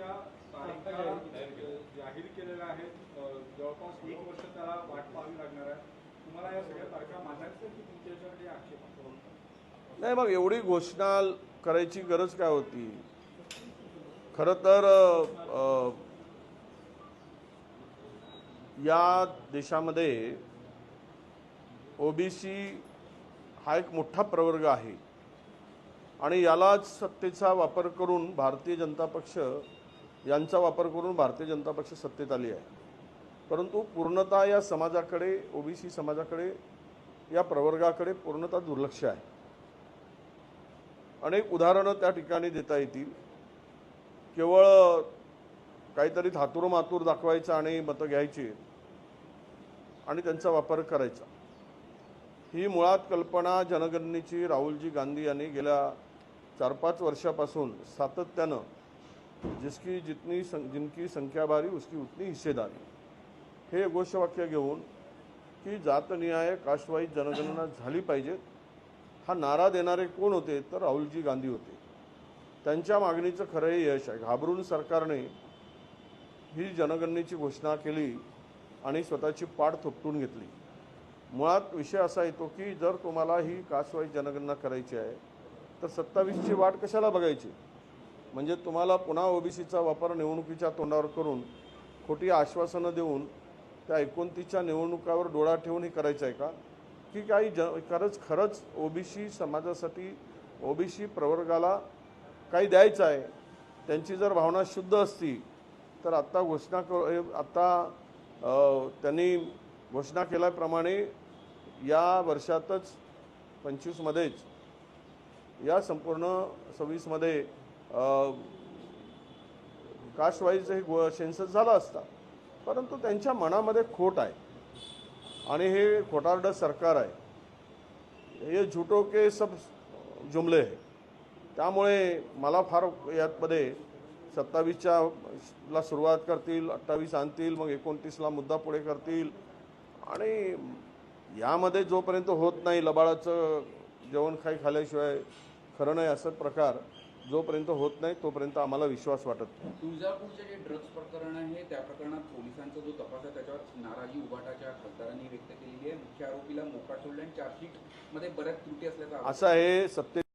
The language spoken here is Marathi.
लोकसभेच्या तारखा जाहीर केलेल्या आहेत जवळपास एक वर्ष त्याला वाट पाहावी लागणार आहे. तुम्हाला या सगळ्या तारखा मानायचं की तुमच्या याच्यावर काही आक्षेप? नाही मग एवढी घोषणा करायची गरज काय होती? खरं तर या देशामध्ये ओबीसी हा एक मोठा प्रवर्ग आहे. आणि यालाच सत्तेचा वापर करून भारतीय जनता पक्ष यांचा वापर करून भारतीय जनता पक्ष सत्तेत आली आहे. परंतु पूर्णतः या समाजाकडे ओबीसी समाजाकडे या प्रवर्गाकडे पूर्णतः दुर्लक्ष आहे. अनेक उदाहरणं त्या ठिकाणी देता येतील. केवळ काहीतरी थातूर मातूर दाखवायचं आणि मतं घ्यायची आणि त्यांचा वापर करायचा. ही मुळात कल्पना जनगणनेची राहुलजी गांधी यांनी गेल्या चार पाच वर्षापासून सातत्यानं जिसकी जितनी सं जिनकी संख्या भारी उसकी उतनी हिस्सेदारी। हे घोषवाक्य घेऊन की जातनिहाय काशवाई जनगणना झाली पाहिजे. हा नारा देणारे कोण होते? तर राहुलजी गांधी होते. त्यांच्या मागणीचं खरं हे यश आहे. घाबरून सरकारने ही जनगणनेची घोषणा केली आणि स्वतःची पाठ थोपटून घेतली. मुळात विषय असा येतो की जर तुम्हाला ही कास्टवाईज जनगणना करायची आहे तर सत्तावीसची वाट कशाला बघायची? म्हणजे तुम्हाला पुन्हा ओबीसीचा वापर निवडणुकीच्या तोंडावर करून खोटी आश्वासनं देऊन त्या एकोणतीसच्या निवडणुकावर डोळा ठेवून हे करायचं आहे का? की काही ज खरंच खरंच ओबीसी समाजासाठी ओबीसी प्रवर्गाला काही द्यायचं आहे त्यांची जर भावना शुद्ध असती तर आत्ता घोषणा क आत्ता त्यांनी घोषणा केल्याप्रमाणे या वर्षातच पंचवीसमध्येच या संपूर्ण सव्वीसमध्ये कास्टवाईज हे गो सेन्सस झाला असता. परंतु त्यांच्या मनामध्ये खोट आहे. आणि हे खोटारडं सरकार आहे. हे झुटो के सब जुमले आहे. त्यामुळे मला फार यातमध्ये सत्तावीसच्या ला सुरुवात करतील अठ्ठावीस आणतील मग एकोणतीसला मुद्दा पुढे करतील. आणि यामध्ये जोपर्यंत होत नाही लबाळाचं जेवण खाई खाल्याशिवाय खरं नाही असं प्रकार जोपर्यंत होत नाही तोपर्यंत आम्हाला विश्वास वाटत नाही. तुळजापूरचे जे ड्रग्ज प्रकरण आहे त्या प्रकरणात पोलिसांचा जो तपास आहे त्याच्यावर नाराजी उभाटाच्या खासदारांनी व्यक्त केलेली आहे. मुख्य आरोपीला मोकाट सोडले आणि चार्जशीटमध्ये बऱ्याच त्रुटी असल्याचा असं आहे सत्ते